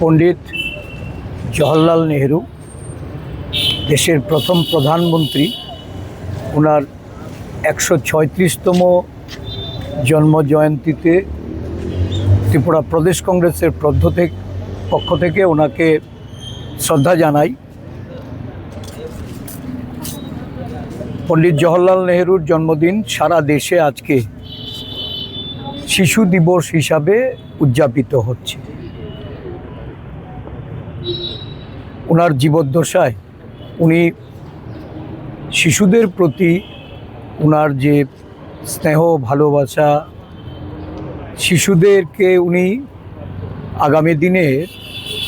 পণ্ডিত জওহরলাল নেহেরু, দেশের প্রথম প্রধানমন্ত্রী ওনার একশো ছয়ত্রিশতম জন্ম জয়ন্তীতে ত্রিপুরা প্রদেশ কংগ্রেসের থেকে, পক্ষ থেকে ওনাকে শ্রদ্ধা জানাই। পণ্ডিত জওহরলাল নেহেরুর জন্মদিন সারা দেশে আজকে শিশু দিবস হিসাবে উদযাপিত হচ্ছে। ওনার জীবদ্দশায় উনি শিশুদের প্রতি ওনার যে স্নেহ, ভালোবাসা, শিশুদেরকে উনি আগামী দিনে